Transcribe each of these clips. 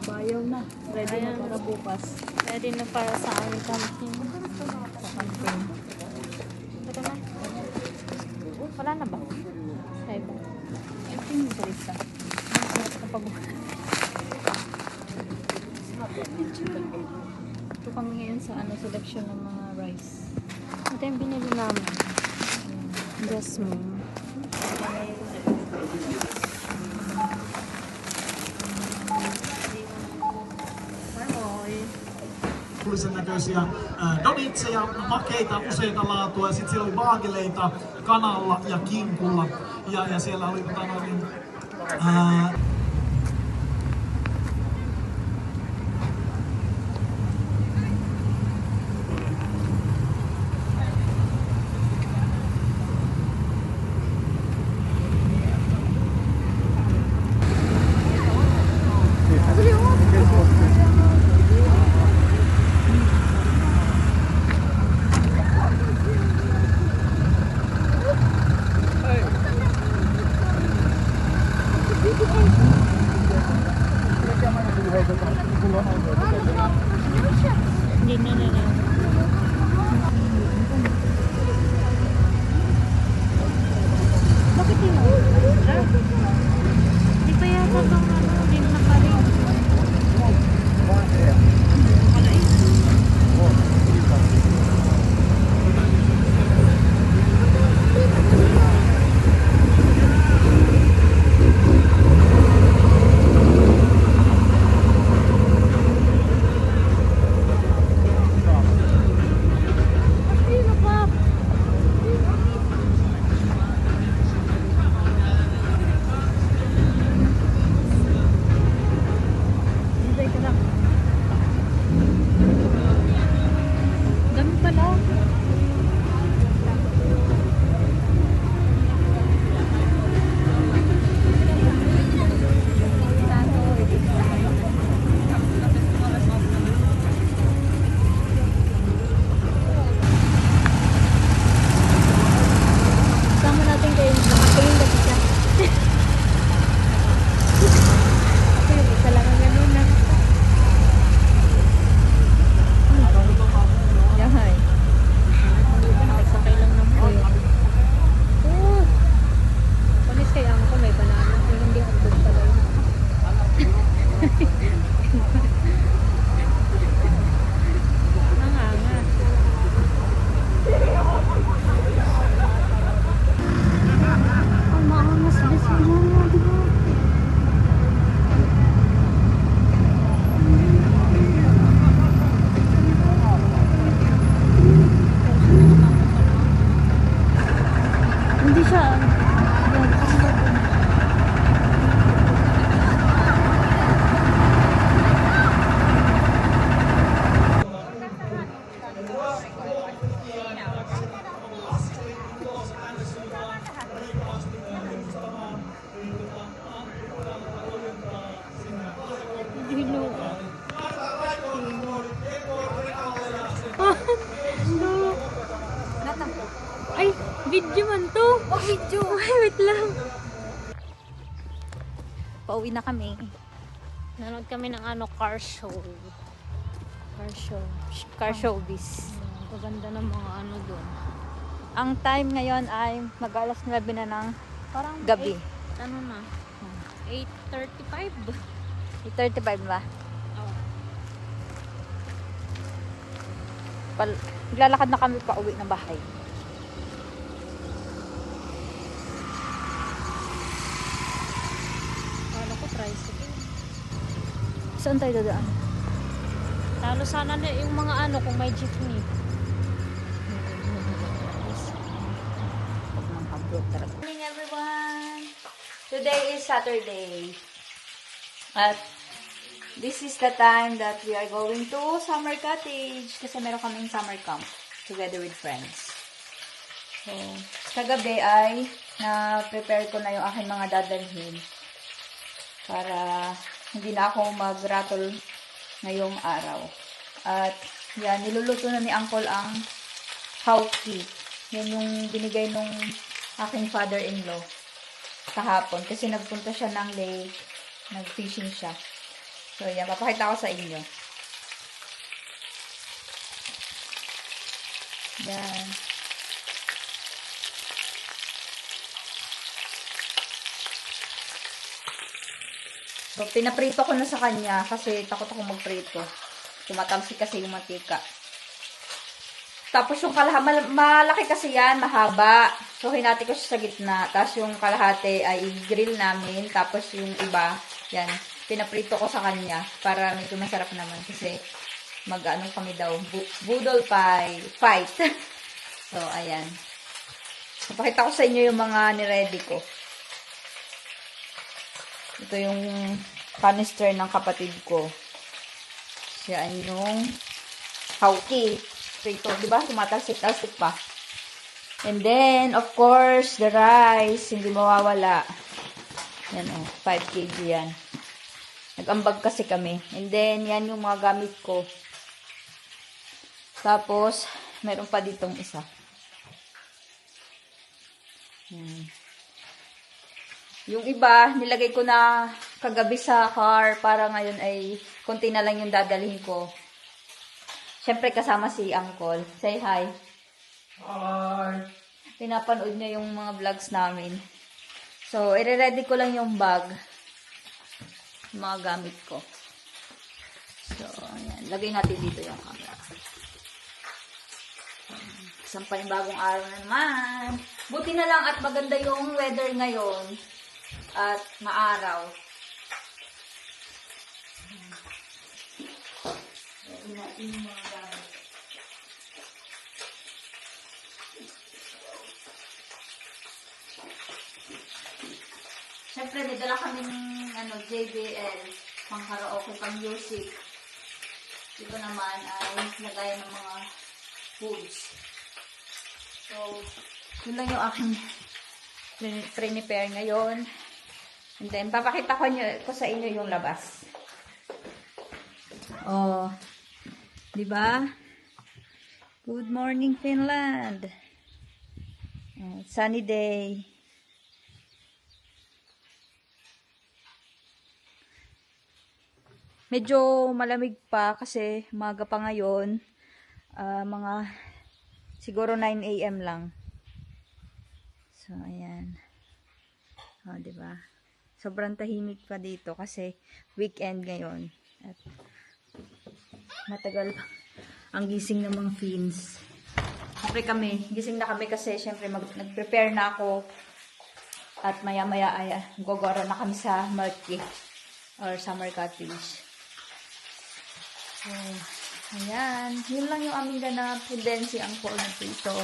Bayaw na. Ready na Ayan. para bukas. Ready na para sa aming camping. Sa camping. Ito na. Wala na ba? Ay ba? Ito yung barista. Kapag... Ito kami ngayon sa ano selection ng mga rice. Ito yung binili namin. Jasmine. Kullisen näköisiä ää, donitseja, makeita, useita laatua. ja Sitten siellä oli vaageleita kanalla ja kinkulla. Ja, ja siellä oli tota, ää, yun? Di pa yata itong ano, video man to. Oh, video! Ay, wait lang. Pauwi na kami. Nanood kami ng ano, car show. Car show. Car showbiz. Ang ganda ng mga ano doon. Ang time ngayon ay mag-alas 9 na ng Parang gabi. eight- ano na? 8.35. 8.35 ba? Oh. Pal Naglalakad na kami pa uwi ng bahay. Saan tayo dadaan? Talo sana na yung mga ano kung may jeepney. Good morning everyone! Today is Saturday. At this is the time that we are going to summer cottage kasi meron kaming summer camp together with friends. So, kagabi ay na-prepare ko na yung aking mga dadalhin para hindi na ako mag-rattle ngayong araw. At yan, niluluto na ni Uncle ang hauki. Yan yung binigay nung aking father-in-law kahapon kasi nagpunta siya ng lake, nag-fishing siya. So, yan. Papakita ko sa inyo. Yan. So, pinaprito ko na sa kanya kasi takot ako magprito. Tumatamsi kasi yung mantika. Tapos yung kalahati, mal- malaki kasi yan, mahaba. So, hinati ko siya sa gitna. Tapos yung kalahati ay i-grill namin. Tapos yung iba, yan, pinaprito ko sa kanya para medyo masarap naman. Kasi mag-ano kami daw, bu- budol pie, fight. so, ayan. Papakita ko sa inyo yung mga niready ko. Ito yung canister ng kapatid ko. Siya yung hauki. Prito, di ba? Tumatalsik-talsik pa. And then, of course, the rice. Hindi mawawala. Yan o, 5 kg yan. Nag-ambag kasi kami. And then, yan yung mga gamit ko. Tapos, meron pa ditong isa. Yan. Yung iba, nilagay ko na kagabi sa car para ngayon ay konti na lang yung dadalhin ko. Siyempre kasama si Uncle. Say hi. Hi! Pinapanood niya yung mga vlogs namin. So, i-ready ko lang yung bag. Mga gamit ko. So, ayan. Lagay natin dito yung camera. Isang panibagong araw na naman. Buti na lang at maganda yung weather ngayon. At maaraw. Natin yung mga gamit. Kami ng ano, JBL, pang karaoke, pang music. Ito naman ay lagay ng mga foods. So, yun lang yung aking pre- prepare ngayon. And then, papakita ko, nyo, ko sa inyo yung labas. Oh, di ba? Good morning, Finland. Oh, sunny day. Medyo malamig pa kasi maga pa ngayon. Ah, mga siguro 9 a.m. lang. So, ayan. O, di ba? Sobrang tahimik pa dito kasi weekend ngayon. At matagal ang gising ng mga fins. Siyempre kami, gising na kami kasi siyempre nag-prepare na ako at maya-maya ay ah, gogoro na kami sa Merky or summer cottage. So, ayan. Yun lang yung aming ganap. Si Uncle na dito.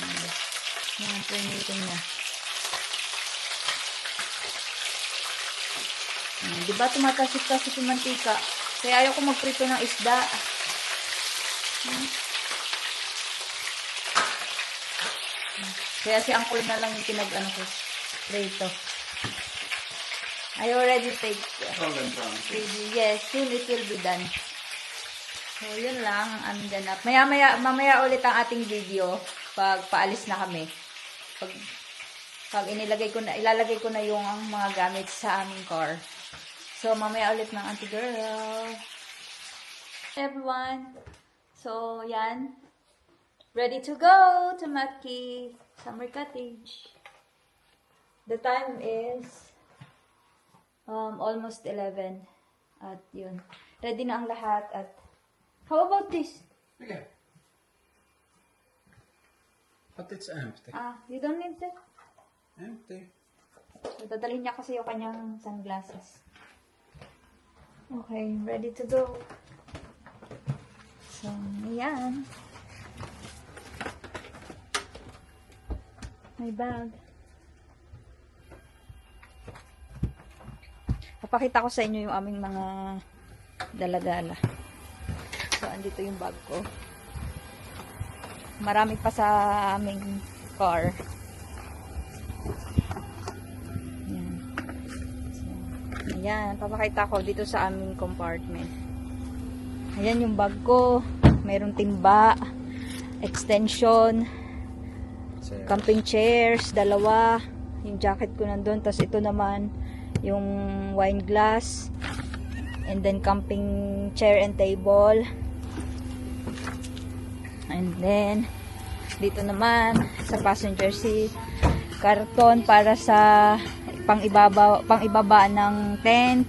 Ayan. Yan, prinitin niya. Ayan, Di ba tumatasik-tasik yung mantika? Kaya ayaw ko magprito ng isda. Ayan. Kaya si Uncle na lang yung pinag-ano ko. Prito. I already take Ready. Yes, soon it will be done. So, yun lang ang aming ganap. Maya, maya, mamaya ulit ang ating video pag paalis na kami. Pag, pag inilagay ko na, ilalagay ko na yung mga gamit sa aming car. So, mamaya ulit ng auntie girl. Everyone. So, yan. Ready to go to Matki Summer Cottage. The time is um, almost 11. At yun. Ready na ang lahat. At how about this? Okay. But it's empty. Ah, you don't need that? Empty. Dadalhin niya kasi yung kanyang sunglasses. Okay, ready to go. So, ayan. My bag. Papakita ko sa inyo yung aming mga daladala. So, andito yung bag ko. Marami pa sa aming car. So, ayan, papakita ko dito sa aming compartment. Ayan yung bag ko. Mayroong timba, extension, So, camping chairs, dalawa. Yung jacket ko nandun. Tapos ito naman, yung wine glass. And then camping chair and table. And then dito naman sa passenger seat karton para sa pang ibaba pang ibaba ng tent.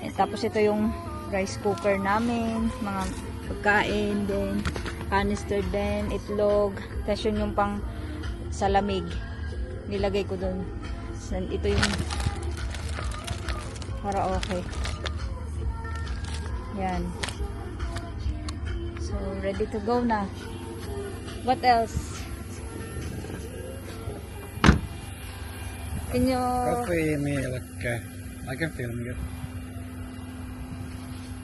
Eh, tapos ito yung rice cooker namin, mga pagkain din, canister din, itlog. Tapos yun yung pang sa lamig. Nilagay ko dun. Ito yung para okay. Yan. So, ready to go na. What else? Can you... Coffee milk. I can film it.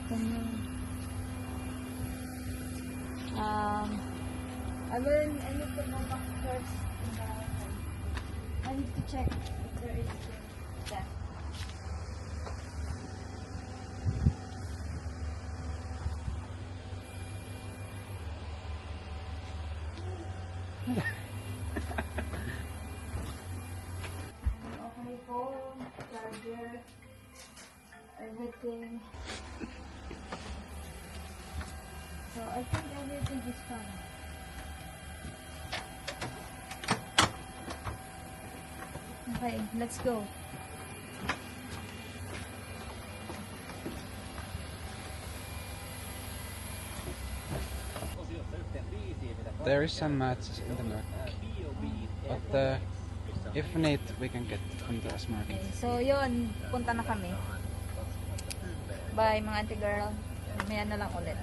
Can you... Um, I will, I need to go back first. I need to check if there is that. Let's go. There is some mats in the milk. But uh, if need, we can get from the market. Okay, so yun, punta na kami. Bye mga auntie girl. Maya na lang ulit.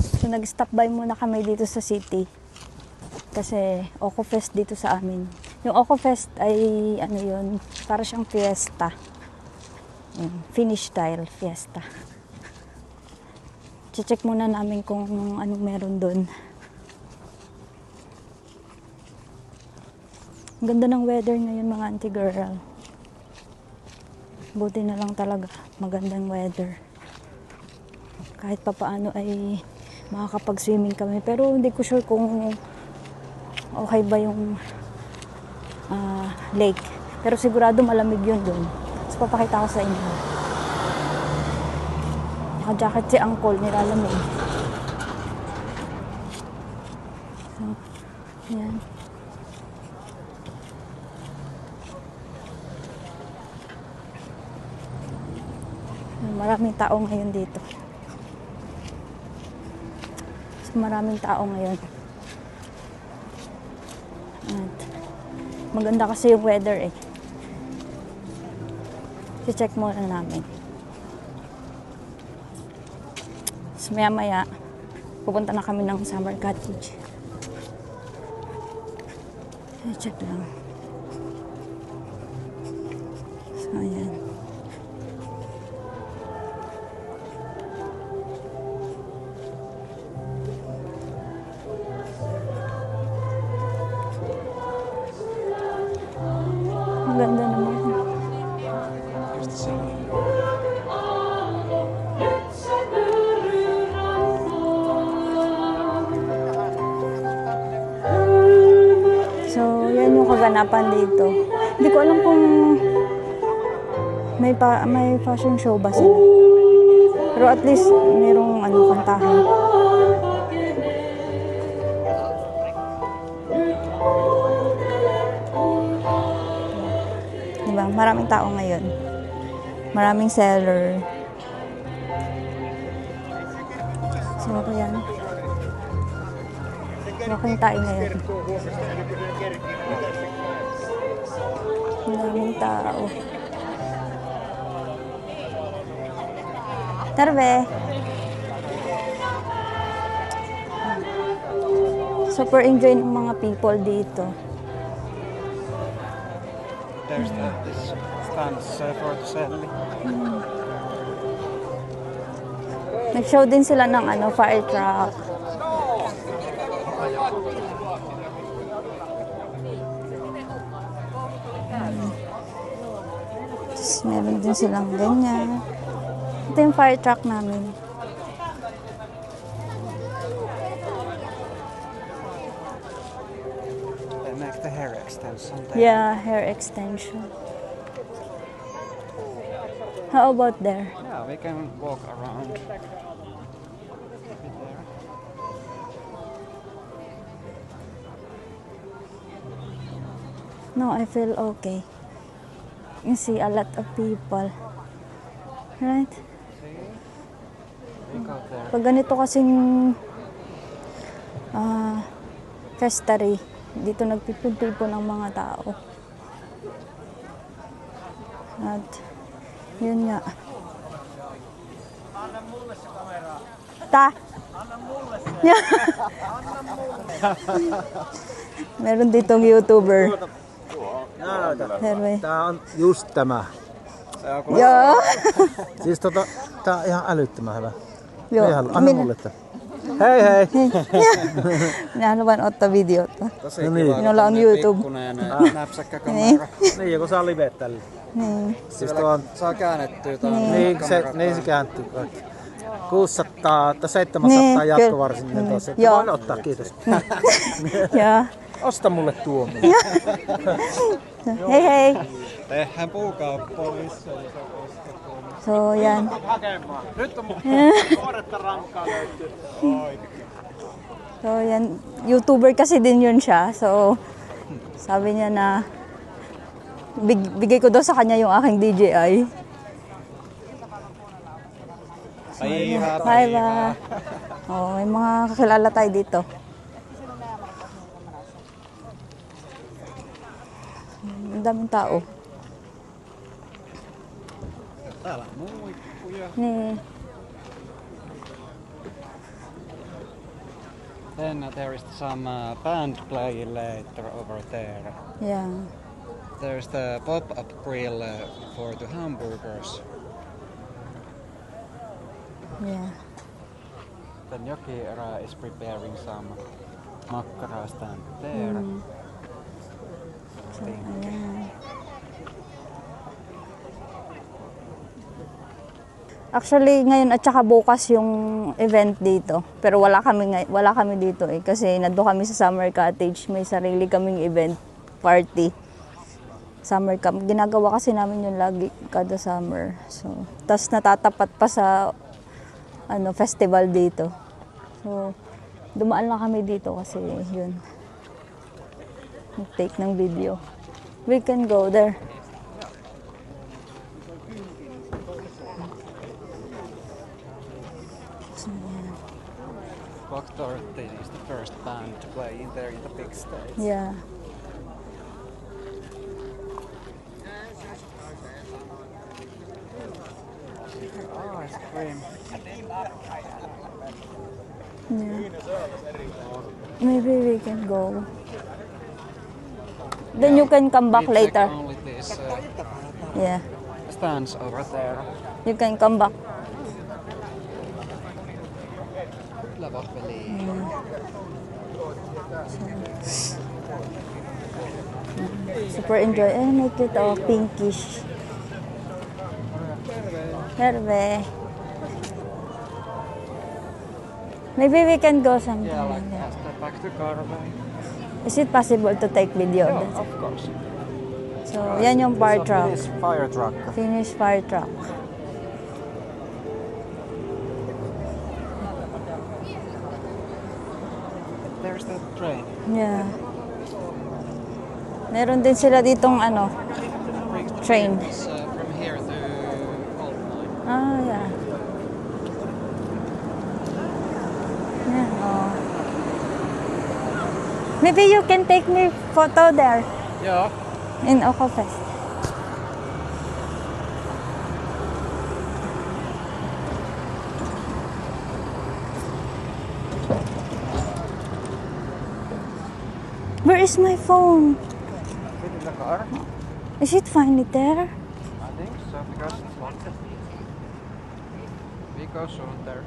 So nag-stop by muna kami dito sa city. Kasi Oco Fest dito sa amin. Yung Oco Fest ay ano yun, para siyang fiesta. Yung Finnish style fiesta. Check muna namin kung anong meron doon. Ang ganda ng weather ngayon mga auntie girl. Buti na lang talaga magandang weather. Kahit papaano ay makakapag-swimming kami. Pero hindi ko sure kung okay ba yung ah, lake. Pero sigurado malamig yun dun. So papakita ko sa inyo. Naka-jacket si Uncle, nilalamig. So, yan. Maraming tao ngayon dito. So, maraming tao ngayon. At maganda kasi yung weather eh. check muna namin. So maya maya, pupunta na kami ng summer cottage. check lang. May pa, may fashion show ba sila. Pero at least merong ano kantahan. Diba? Maraming tao ngayon. Maraming seller. So, yan. Walking tayo ngayon. Maraming tao. Tarve. Super enjoy ng mga people dito. There's the, this stands uh, for selling. Nag-show din sila ng ano, fire truck. Tapos meron din silang ganyan. Ito yung fire truck namin. They make the hair extension. there. Yeah, hair extension. How about there? Yeah, we can walk around. No, I feel okay. You see a lot of people. Right? Pag ganito kasing ah festary, dito nagpipon-tipon ang mga tao. At yun nga. Ta! Meron ditong YouTuber. Herve. Tää on just tämä. Joo. Siis tota, tää on ihan älyttömän hyvä. Joo. Ihan, anna Minä, mulle tää. Hei hei! minä haluan ottaa videota. Tosi No niin. Minulla on kun YouTube. pikkunen näpsäkkä Niin. kamera. niin, joku saa live tällä. Niin. Siis tuo on, Saa käännettyä tuon niin, se, niin se kääntyy kaikki. 600 tai 700 Niin, niin, jatkovarsin tuossa. Joo. Voin ottaa, kiitos. Ja. Osta mulle tuo. Hei hei. Tehdään puukauppaa missä So yan. Nyt on nuoretta rankkaa löytyy. So yan. YouTuber kasi din yun siya. So sabi niya na big, bigay ko daw sa kanya yung aking DJI. Päivää, Bye bye. Oh, may mga kakilala tayo dito. Ang daming tao. Täällä on muikkuja. Niin. Then uh, there is some uh, band playing later over there. Yeah. There's the pop-up grill uh, for the hamburgers. Yeah. Then Joki-Era is preparing some makkara stand there. Mm. So, ayan. Actually, ngayon at saka bukas yung event dito. Pero wala kami wala kami dito eh kasi nandoon kami sa Summer Cottage, may sarili kaming event party. Summer camp. Ginagawa kasi namin yun lagi kada summer. So, tas natatapat pa sa ano festival dito. So, dumaan lang kami dito kasi yun. Take ng video. We can go there. Block 13 is the first band to play in there in the big stage. Yeah. Ice cream. Yeah. Maybe we can go. Then you can come back We later. these uh, Yeah. stands over there. You can come back. Super enjoy. Eh, make it all pinkish. Herve. Maybe we can go sometime. Yeah, like after back to Carve. Is it possible to take video of that? of course. So, yan yung fire truck. Finnish fire truck. Finnish fire truck. There's the train. Yeah. Meron din sila ditong ano, train. Uh, from here to Old Ah, yeah. Yeah, oh. Maybe you can take me photo there Ja. in Okofest. Where is my phone? Sit in the car. Is it finally there? I think so because it's locked. We go soon there.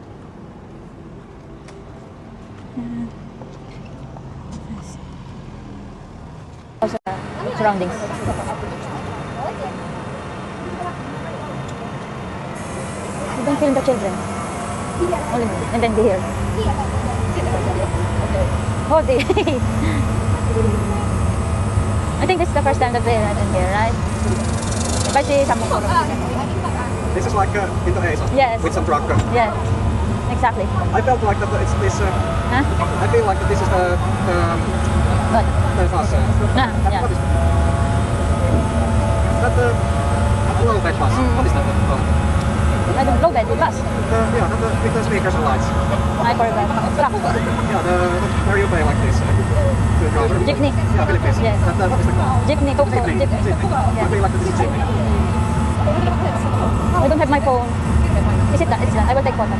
Surroundings. You don't film the children. Only me. And then be here. Hold it. I think this is the first time that they're in here, right? If I see someone This is like uh, Indonesia. Yes. With some truck. Yes. Exactly. I felt like that it's this. Uh, Huh? I feel like that this is the um, What? the bus. Uh, Ah, yeah. What is that? The low bed bus. Mm. What is that? Oh, I don't know bed bus. the, yeah, the, with the speakers and lights. I forgot. Truck. Yeah, the, where you pay like this. Uh, to drive. Jeepney. Yeah, Philippines. Yes. That, uh, what is the called? Jeepney. Tuk tuk. Jeepney. Jeepney. Jeepney. I Yeah. feel like this is jeepney. I don't have my phone. Is it that? It's that. I will take photo.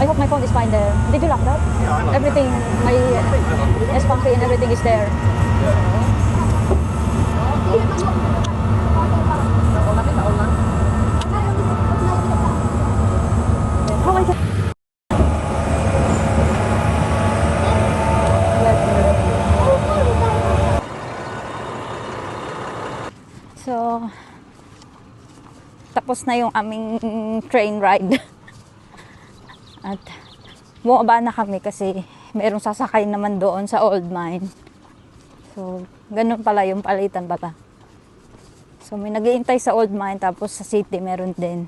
I hope my phone is fine there. Did you lock that? Yeah, I locked Everything, my uh, S-Punky and everything is there. How I can... So, tapos na yung aming train ride. At bumaba na kami kasi merong sasakay naman doon sa old mine. So, ganun pala yung palitan pala. So, may nagiintay sa old mine tapos sa city meron din.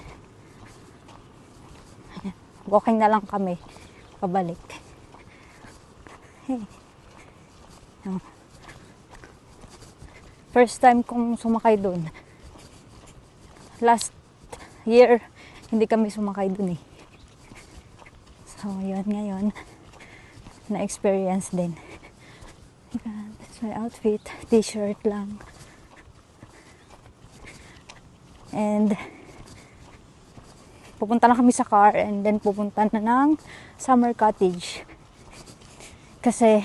Walking na lang kami pabalik. Hey. Oh. First time kong sumakay doon. Last year, hindi kami sumakay doon eh. So, yun ngayon. Na-experience din. Ayan, that's my outfit. T-shirt lang. And, pupunta na kami sa car and then pupunta na ng summer cottage. Kasi,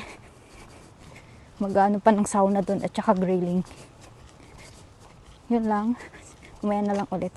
mag-ano pa ng sauna doon at saka grilling. Yun lang. Umaya na lang ulit.